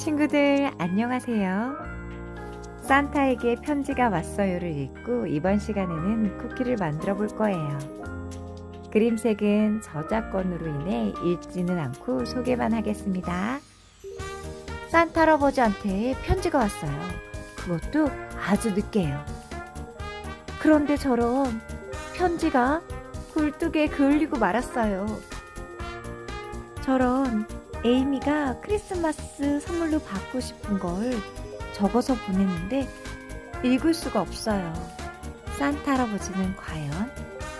친구들 안녕하세요. 산타에게 편지가 왔어요를 읽고 이번 시간에는 쿠키를 만들어 볼 거예요. 그림색은 저작권으로 인해 읽지는 않고 소개만 하겠습니다. 산타 할아버지한테 편지가 왔어요. 그것도 아주 늦게요. 그런데 저런 편지가 굴뚝에 그을리고 말았어요. 저런 에이미가 크리스마스 선물로 받고 싶은 걸 적어서 보냈는데 읽을 수가 없어요. 산타 할아버지는 과연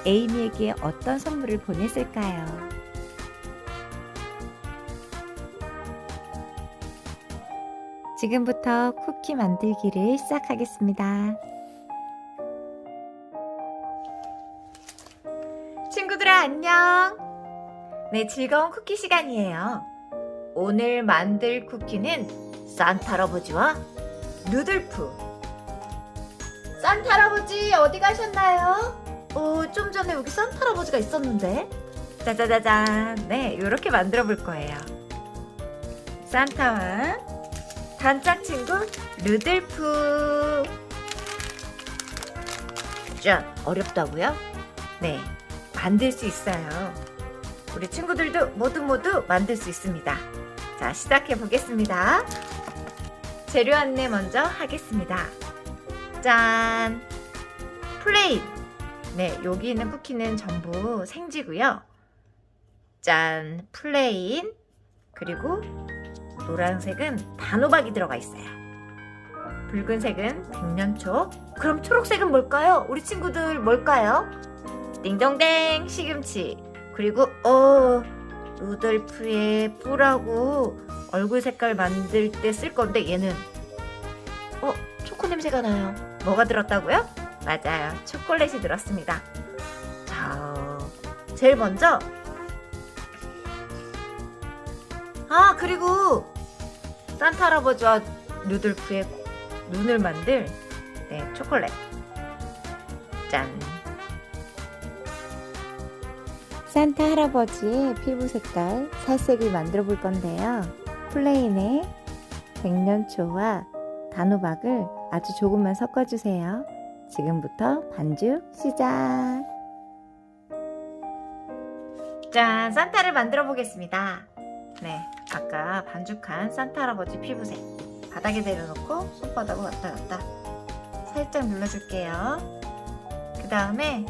에이미에게 어떤 선물을 보냈을까요? 지금부터 쿠키 만들기를 시작하겠습니다. 친구들아 안녕! 네, 즐거운 쿠키 시간이에요. 오늘 만들 쿠키는 산타 할아버지와 누들프. 산타 할아버지 어디 가셨나요? 어, 좀 전에 여기 산타 할아버지가 있었는데. 짜자자잔. 네, 이렇게 만들어 볼 거예요. 산타와 단짝 친구 루들프. 자, 어렵다고요? 네, 만들 수 있어요. 우리 친구들도 모두 모두 만들 수 있습니다. 자, 시작해 보겠습니다. 재료 안내 먼저 하겠습니다. 짠! 플레인. 네, 여기 있는 쿠키는 전부 생지고요. 짠! 플레인. 그리고 노란색은 단호박이 들어가 있어요. 붉은색은 백년초. 그럼 초록색은 뭘까요? 우리 친구들 뭘까요? 띵동댕 시금치. 그리고 어 루돌프의 뿔하고 얼굴 색깔 만들 때 쓸 건데 얘는 어 초코 냄새가 나요. 뭐가 들었다고요? 맞아요. 초콜릿이 들었습니다. 자, 제일 먼저 아 그리고 산타 할아버지와 루돌프의 눈을 만들 네 초콜릿 짠. 산타 할아버지의 피부 색깔 살색을 만들어 볼 건데요. 플레인에 백년초와 단호박을 아주 조금만 섞어주세요. 지금부터 반죽 시작! 짠! 산타를 만들어 보겠습니다. 네, 아까 반죽한 산타 할아버지 피부색 바닥에 내려놓고 손바닥으로 왔다 갔다 살짝 눌러줄게요. 그 다음에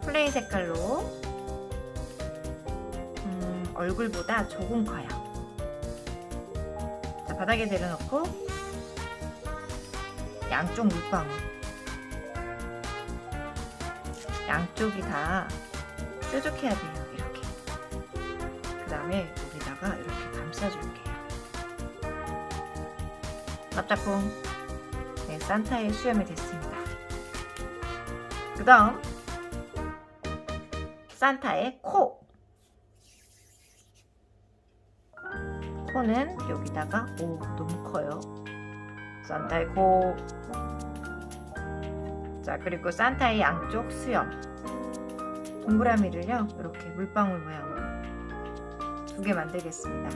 플레인 색깔로 음, 얼굴보다 조금 커요. 자, 바닥에 내려놓고 양쪽 물방울 양쪽이 다 뾰족해야 돼요. 이렇게. 그 다음에 여기다가 이렇게 감싸줄게요. 납작콩. 네, 산타의 수염이 됐습니다. 그 다음 산타의 코. 코는 여기다가 오 너무 커요. 산타의 코. 자 그리고 산타의 양쪽 수염. 동그라미를요 이렇게 물방울 모양으로 두 개 만들겠습니다.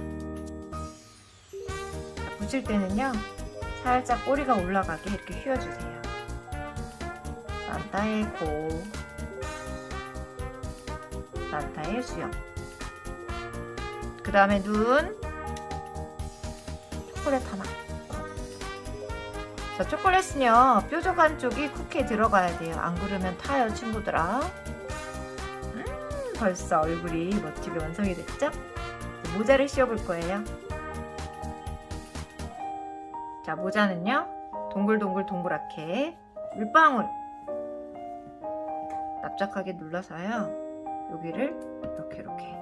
자, 붙일 때는요 살짝 꼬리가 올라가게 이렇게 휘어주세요. 산타의 코. 산타의 수염. 그 다음에 눈. 초콜릿 하나. 자, 초콜릿은요, 뾰족 한 쪽이 쿠키에 들어가야 돼요. 안 그러면 타요, 친구들아. 음, 벌써 얼굴이 멋지게 완성이 됐죠? 모자를 씌워볼 거예요. 자, 모자는요, 동글동글 동그랗게 물방울 납작하게 눌러서요. 여기를 이렇게 이렇게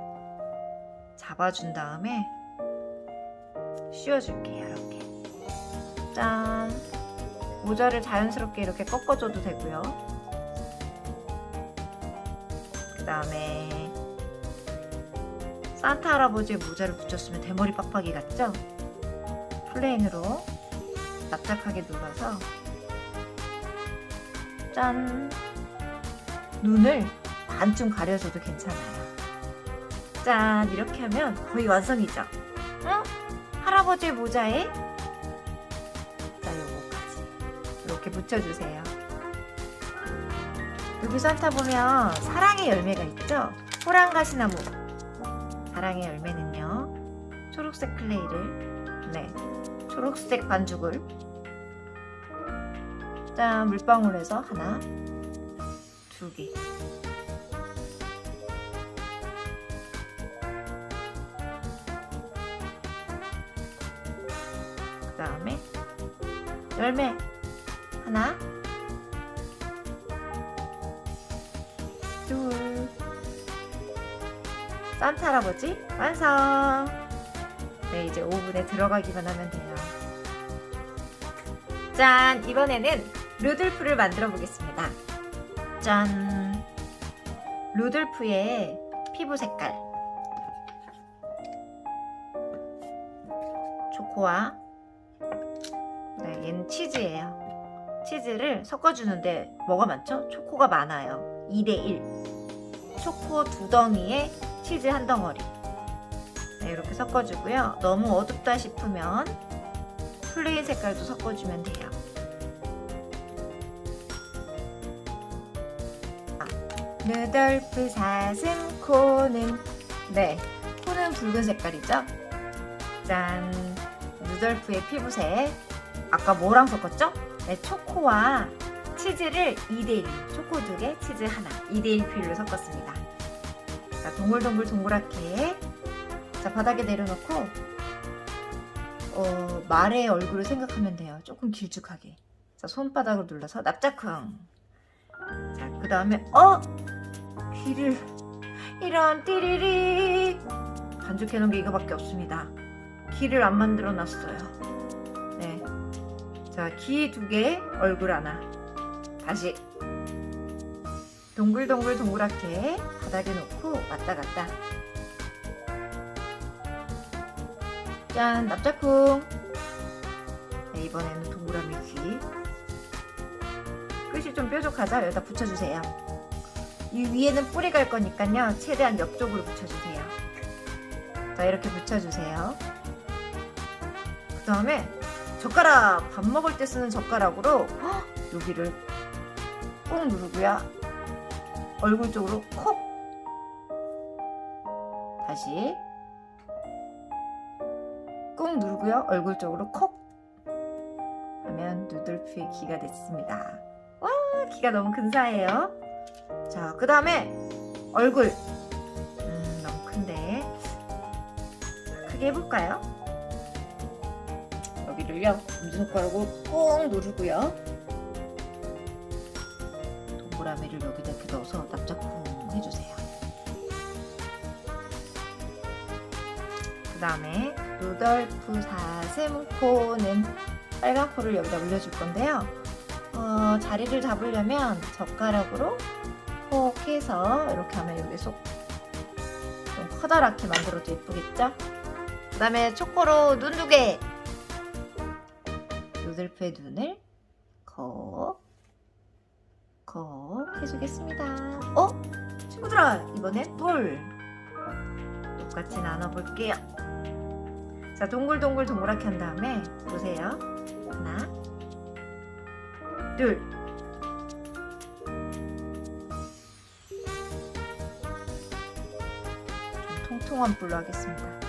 잡아준 다음에 씌워줄게요. 이렇게 짠 모자를 자연스럽게 이렇게 꺾어줘도 되고요. 그 다음에 산타 할아버지의 모자를 붙였으면 대머리 빡빡이 같죠? 플레인으로 납작하게 눌러서 짠 눈을 반쯤 가려줘도 괜찮아요. 짠 이렇게 하면 거의 완성이죠. 응? 할아버지 모자에 자 요거까지 이렇게 붙여주세요. 여기 산타 보면 사랑의 열매가 있죠? 호랑 가시나무 사랑의 열매는요 초록색 클레이를 네 초록색 반죽을 짠 물방울에서 하나 두 개 열매. 하나. 둘. 산타 할아버지 완성. 네 이제 오븐에 들어가기만 하면 돼요. 짠! 이번에는 루돌프를 만들어 보겠습니다. 짠! 루돌프의 피부 색깔. 초코와 네, 얘는 치즈예요. 치즈를 섞어주는데 뭐가 많죠? 초코가 많아요. 2대1. 초코 두 덩이에 치즈 한 덩어리. 네, 이렇게 섞어주고요. 너무 어둡다 싶으면 플레인 색깔도 섞어주면 돼요. 아, 루돌프 사슴 코는 네, 코는 붉은 색깔이죠? 짠! 루돌프의 피부색. 아까 뭐랑 섞었죠? 네, 초코와 치즈를 2대1. 초코 2개, 치즈 하나. 2대1 비율로 섞었습니다. 자, 동글동글 동그랗게. 자, 바닥에 내려놓고, 어, 말의 얼굴을 생각하면 돼요. 조금 길쭉하게. 자, 손바닥을 눌러서 납작흥. 자, 그 다음에, 어! 귀를, 이런, 띠리리. 반죽해 놓은 게 이거밖에 없습니다. 귀를 안 만들어 놨어요. 네. 자, 귀 두 개, 얼굴 하나. 다시. 동글동글 동그랗게 바닥에 놓고 왔다 갔다. 짠, 납작쿵. 네, 이번에는 동그라미 귀. 끝이 좀 뾰족하죠? 여기다 붙여주세요. 이 위에는 뿌리 갈 거니까요. 최대한 옆쪽으로 붙여주세요. 자, 이렇게 붙여주세요. 그 다음에 젓가락 밥 먹을 때 쓰는 젓가락으로 헉, 여기를 꾹 누르고요. 얼굴 쪽으로 콕. 다시. 꾹 누르고요. 얼굴 쪽으로 콕. 하면 누들프의 귀가 됐습니다. 와 귀가 너무 근사해요. 자 그 다음에 얼굴. 음 너무 큰데. 크게 해볼까요? 여기를요 엄지손가락으로 꾹 누르고요. 동그라미를 여기다 이렇게 넣어서 납작쿵 해주세요. 그 다음에 루돌프 사슴코는 빨간 코를 여기다 올려줄 건데요. 어, 자리를 잡으려면 젓가락으로 콕 해서 이렇게 하면 여기 속 좀 커다랗게 만들어도 예쁘겠죠? 그 다음에 초코로 눈 두 개 루돌프의 눈을 콕, 콕 해주겠습니다. 어? 친구들아, 이번엔 뿔. 똑같이 나눠볼게요. 자, 동글동글 동그랗게 한 다음에 보세요. 하나, 둘. 좀 통통한 뿔로 하겠습니다.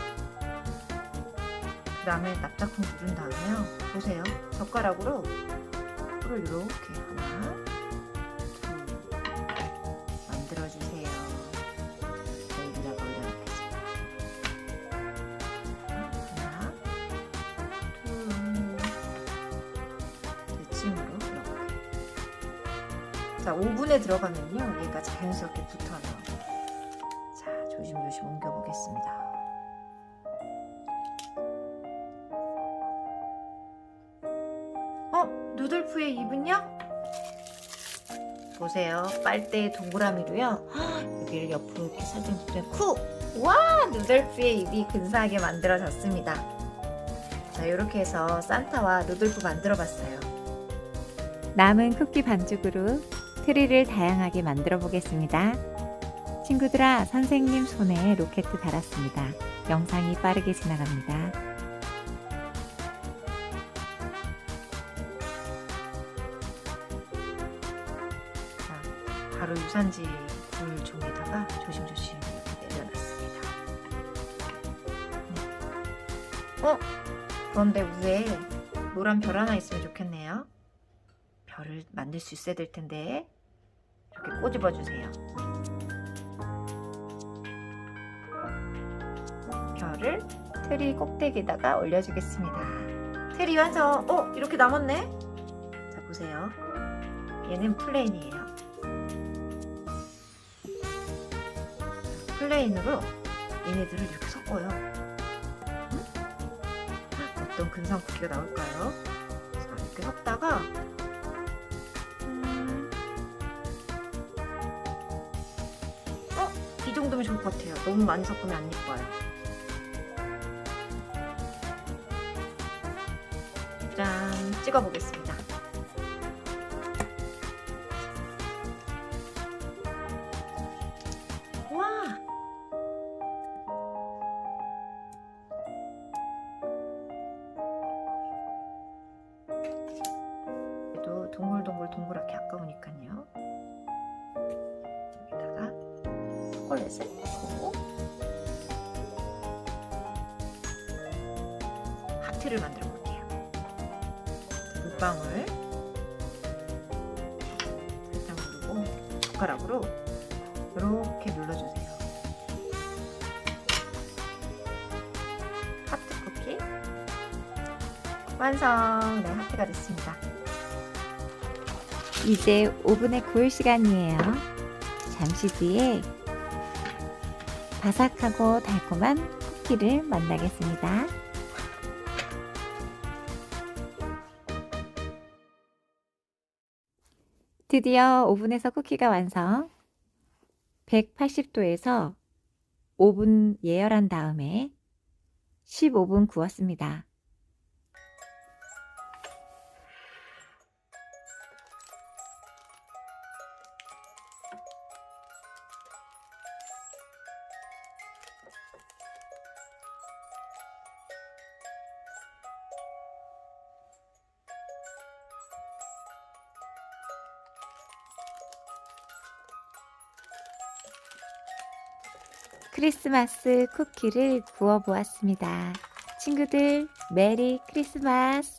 그 다음에 납작쿵 누른 다음에요. 보세요. 젓가락으로 뿔을 이렇게 하나, 둘 만들어주세요. 여기다가 올려놓겠습니다. 하나, 둘, 대칭으로 이렇게. 자, 오븐에 들어가면요, 얘가 자연스럽게 붙어요. 보세요. 빨대에 동그라미로요. 헉, 여기를 옆으로 이렇게 살짝 누르면 쿠! 와! 누들프의 입이 근사하게 만들어졌습니다. 자, 이렇게 해서 산타와 누들프 만들어 봤어요. 남은 쿠키 반죽으로 트리를 다양하게 만들어 보겠습니다. 친구들아, 선생님 손에 로켓 달았습니다. 영상이 빠르게 지나갑니다. 바로 유산지 불종에다가 조심조심 이렇게 내려놨습니다. 네. 어? 그런데 위에 노란 별 하나 있으면 좋겠네요. 별을 만들 수 있어야 될 텐데 이렇게 꼬집어 주세요. 별을 트리 꼭대기에다가 올려주겠습니다. 트리 완성! 어? 이렇게 남았네? 자, 보세요. 얘는 플레인이에요. 플레인으로 얘네들을 이렇게 섞어요. 응? 어떤 쿠키가 나올까요? 자, 이렇게 섞다가 음, 어? 이 정도면 좋을 것 같아요. 너무 많이 섞으면 안 예뻐요. 짠, 찍어보겠습니다. 초콜릿을 넣고 하트를 만들어 볼게요. 물방울 살짝 누르고 젓가락으로 이렇게 눌러주세요. 하트 쿠키 완성! 네, 하트가 됐습니다. 이제 오븐에 구울 시간이에요. 잠시 뒤에 바삭하고 달콤한 쿠키를 만나겠습니다. 드디어 오븐에서 쿠키가 완성. 180도에서 5분 예열한 다음에 15분 구웠습니다. 크리스마스 쿠키를 구워 보았습니다. 친구들, 메리 크리스마스!